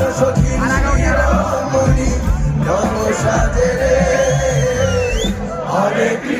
অষ্ট সখীর শিরোমণি নব সাজে রে হরে কৃষ্ণ